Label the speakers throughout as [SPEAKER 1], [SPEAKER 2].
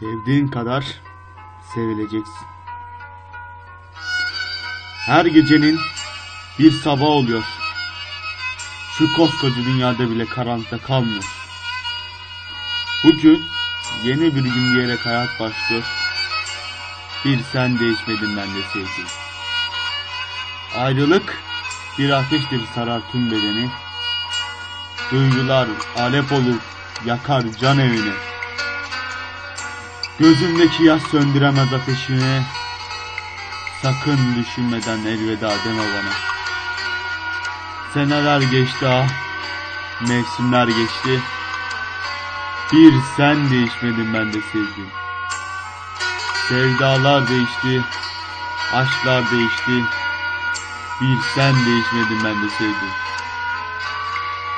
[SPEAKER 1] Sevdiğin kadar sevileceksin. Her gecenin bir sabah oluyor. Şu koskoca dünyada bile karanlıkta kalmıyor. Bugün yeni bir gün diyerek hayat başlıyor. Bir sen değişmedin ben de sevdiğim. Ayrılık bir ateştir sarar tüm bedeni. Duygular alep olur yakar can evini. Gözümdeki yaş söndüremez ateşini. Sakın düşünmeden elveda deme bana. Seneler geçti ah, mevsimler geçti. Bir sen değişmedin ben de sevdiğim. Sevdalar değişti, aşklar değişti. Bir sen değişmedin ben de sevdiğim.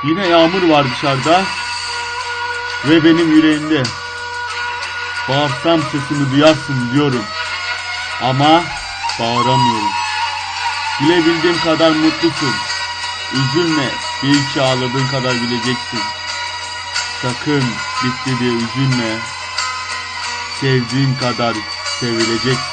[SPEAKER 1] Yine yağmur var dışarıda ve benim yüreğimde. Bağırsam sesini duyarsın diyorum. Ama bağıramıyorum. Gülebildiğim kadar mutlusun. Üzülme, belki ağladığın kadar güleceksin. Sakın bitti diye üzülme. Sevdiğin kadar sevileceksin.